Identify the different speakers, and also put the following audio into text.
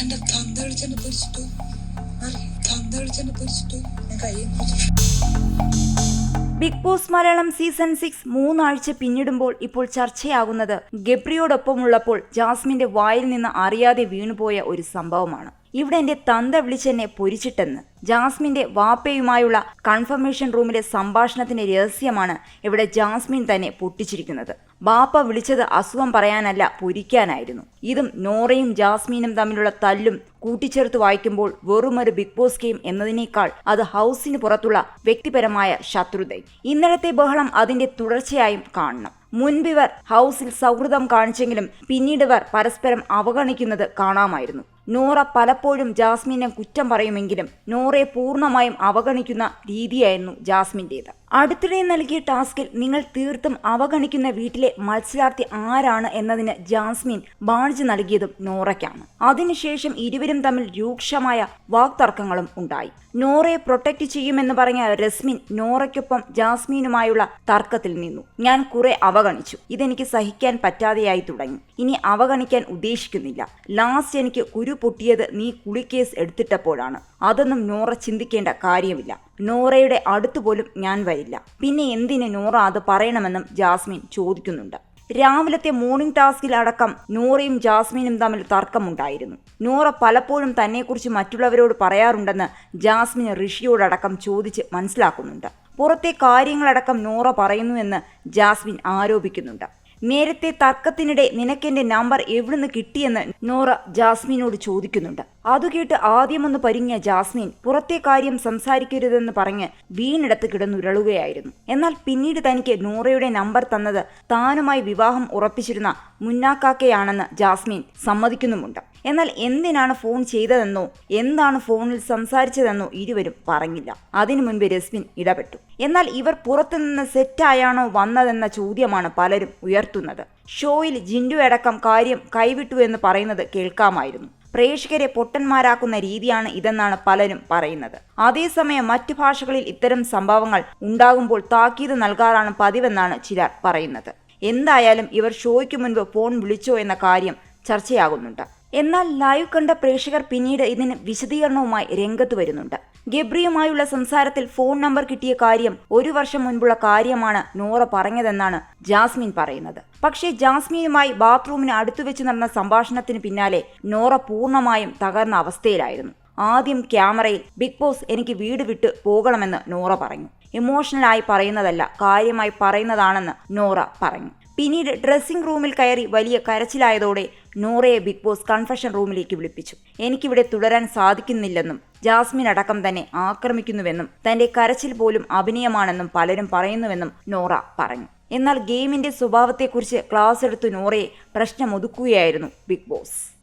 Speaker 1: എന്റെ തന്ത വിളിച്ചെന്നെ പൊരിച്ചിട്ടു. തന്ത വിളിച്ചെന്നെ പൊരിച്ചിട്ടു. ഞാൻ കയ്യിൽ
Speaker 2: Big Boss Malayalam season six മൂന്നാഴ്ച പിന്നിടുമ്പോൾ ഇപ്പോൾ ചർച്ചയാകുന്നത് ഗബ്രിയോടൊപ്പമുള്ളപ്പോൾ ജാസ്മിന്റെ വായിൽ നിന്ന് അറിയാതെ വീണുപോയ ഒരു സംഭവമാണ്. ഇവിടെ എന്റെ തന്ത വിളിച്ചെന്നെ പൊരിച്ചിട്ടെന്ന്. ജാസ്മിന്റെ വാപ്പയുമായുള്ള കൺഫർമേഷൻ റൂമിലെ സംഭാഷണത്തിന്റെ രഹസ്യമാണ് ഇവിടെ ജാസ്മിൻ തന്നെ പൊട്ടിച്ചിരിക്കുന്നത്. ബാപ്പ വിളിച്ചത് അസുഖം പറയാനല്ല പൊരിക്കാനായിരുന്നു. ഇതും നോറയും ജാസ്മിനും തമ്മിലുള്ള തല്ലും കൂട്ടിച്ചേർത്ത് വായിക്കുമ്പോൾ വെറുമൊരു ബിഗ് ബോസ് ഗെയിം എന്നതിനേക്കാൾ അത് ഹൗസിന് പുറത്തുള്ള വ്യക്തിപരമായ ശത്രുതയും. ഇന്നലത്തെ ബഹളം അതിന്റെ തുടർച്ചയായും കാണണം. മുൻപിവർ ഹൗസിൽ സൗഹൃദം കാണിച്ചെങ്കിലും പിന്നീടിവർ പരസ്പരം അവഗണിക്കുന്നത് കാണാമായിരുന്നു. നോറ പലപ്പോഴും ജാസ്മിനെ കുറ്റം പറയുമെങ്കിലും നൂറെ പൂർണമായും അവഗണിക്കുന്ന രീതിയായിരുന്നു ജാസ്മിന്റേത്. അടുത്തിടെ നൽകിയ ടാസ്കിൽ നിങ്ങൾ തീർത്തും അവഗണിക്കുന്ന വീട്ടിലെ മത്സരാർത്ഥി ആരാണ് എന്നതിന് ജാസ്മിൻ ബാണിജ് നൽകിയതും നോറയ്ക്കാണ്. അതിനുശേഷം ഇരുവരും തമ്മിൽ രൂക്ഷമായ വാക്തർക്കങ്ങളും ഉണ്ടായി. നോറയെ പ്രൊട്ടക്ട് ചെയ്യുമെന്ന് പറഞ്ഞ രസ്മിൻ നോറയ്ക്കൊപ്പം ജാസ്മിനുമായുള്ള തർക്കത്തിൽ നിന്നു. ഞാൻ കുറെ അവഗണിച്ചു. ഇതെനിക്ക് സഹിക്കാൻ പറ്റാതെയായി തുടങ്ങി. ഇനി അവഗണിക്കാൻ ഉദ്ദേശിക്കുന്നില്ല. ലാസ്റ്റ് എനിക്ക് കുരു പൊട്ടിയത് നീ കുളിക്കേസ് എടുത്തിട്ടപ്പോഴാണ്. അതൊന്നും നോറ ചിന്തിക്കേണ്ട കാര്യമില്ല. നോറയുടെ അടുത്ത് പോലും ഞാൻ വരില്ല. പിന്നെ എന്തിന് നോറ അത് പറയണമെന്നും ജാസ്മിൻ ചോദിക്കുന്നുണ്ട്. രാവിലത്തെ മോർണിംഗ് ടാസ്കിൽ അടക്കം നോറയും ജാസ്മിനും തമ്മിൽ തർക്കമുണ്ടായിരുന്നു. നോറ പലപ്പോഴും തന്നെക്കുറിച്ച് മറ്റുള്ളവരോട് പറയാറുണ്ടെന്ന് ജാസ്മിൻ ഋഷിയോടടക്കം ചോദിച്ച് മനസ്സിലാക്കുന്നുണ്ട്. പുറത്തെ കാര്യങ്ങളടക്കം നോറ പറയുന്നുവെന്ന് ജാസ്മിൻ ആരോപിക്കുന്നുണ്ട്. നേരത്തെ തർക്കത്തിനിടെ നിനക്കെന്റെ നമ്പർ എവിടുന്ന് കിട്ടിയെന്ന് നോറ ജാസ്മിനോട് ചോദിക്കുന്നുണ്ട്. അതു കേട്ട് ആദ്യമൊന്ന് പരിങ്ങിയ ജാസ്മിൻ പുറത്തെ കാര്യം സംസാരിക്കരുതെന്ന് പറഞ്ഞ് വീണിടത്ത് കിടന്നുരുളുകയായിരുന്നു. എന്നാൽ പിന്നീട് തനിക്ക് നോറയുടെ നമ്പർ തന്നത് താനുമായി വിവാഹം ഉറപ്പിച്ചിരുന്ന മുന്നാക്കാക്കയാണെന്ന് ജാസ്മിൻ സമ്മതിക്കുന്നുമുണ്ട്. എന്നാൽ എന്തിനാണ് ഫോൺ ചെയ്തതെന്നോ എന്താണ് ഫോണിൽ സംസാരിച്ചതെന്നോ ഇരുവരും പറഞ്ഞില്ല. അതിനു മുൻപ് രസ്മിൻ ഇടപെട്ടു. എന്നാൽ ഇവർ പുറത്തുനിന്ന് സെറ്റായാണോ വന്നതെന്ന ചോദ്യമാണ് പലരും ഉയർത്തുന്നത്. ഷോയിൽ ജിൻഡു അടക്കം കാര്യം കൈവിട്ടു എന്ന് പറയുന്നത് കേൾക്കാമായിരുന്നു. പ്രേക്ഷകരെ പൊട്ടന്മാരാക്കുന്ന രീതിയാണ് ഇതെന്നാണ് പലരും പറയുന്നത്. അതേസമയം മറ്റു ഭാഷകളിൽ ഇത്തരം സംഭവങ്ങൾ ഉണ്ടാകുമ്പോൾ താക്കീത് നൽകാറാണ് പതിവെന്നാണ് ചിലർ പറയുന്നത്. എന്തായാലും ഇവർ ഷോയ്ക്ക് മുൻപ് ഫോൺ വിളിച്ചോ എന്ന കാര്യം ചർച്ചയാകുന്നുണ്ട്. എന്നാൽ ലൈവ് കണ്ട പ്രേക്ഷകർ പിന്നീട് ഇതിന് വിശദീകരണവുമായി രംഗത്ത് വരുന്നുണ്ട്. ഗബ്രിയുമായുള്ള സംസാരത്തിൽ ഫോൺ നമ്പർ കിട്ടിയ കാര്യം ഒരു വർഷം മുൻപുള്ള കാര്യമാണ് നോറ പറഞ്ഞതെന്നാണ് ജാസ്മിൻ പറയുന്നത്. പക്ഷേ ജാസ്മിനുമായി ബാത്റൂമിന് അടുത്തു വെച്ച് നടന്ന സംഭാഷണത്തിന് പിന്നാലെ നോറ പൂർണമായും തകർന്ന അവസ്ഥയിലായിരുന്നു. ആദ്യം ക്യാമറയിൽ ബിഗ് ബോസ് എനിക്ക് വീട് വിട്ട് പോകണമെന്ന് നോറ പറഞ്ഞു. ഇമോഷണലായി പറയുന്നതല്ല കാര്യമായി പറയുന്നതാണെന്ന് നോറ പറഞ്ഞു. പിന്നീട് ഡ്രസ്സിംഗ് റൂമിൽ കയറി വലിയ കരച്ചിലായതോടെ നോറയെ ബിഗ് ബോസ് കൺഫഷൻ റൂമിലേക്ക് വിളിപ്പിച്ചു. എനിക്കിവിടെ തുടരാൻ സാധിക്കുന്നില്ലെന്നും ജാസ്മിൻ അടക്കം തന്നെ ആക്രമിക്കുന്നുവെന്നും തന്റെ കരച്ചിൽ പോലും അഭിനയമാണെന്നും പലരും പറയുന്നുവെന്നും നോറ പറഞ്ഞു. എന്നാൽ ഗെയിമിന്റെ സ്വഭാവത്തെക്കുറിച്ച് ക്ലാസ് എടുത്തു നോറയെ പ്രശ്നമൊതുക്കുകയായിരുന്നു ബിഗ് ബോസ്.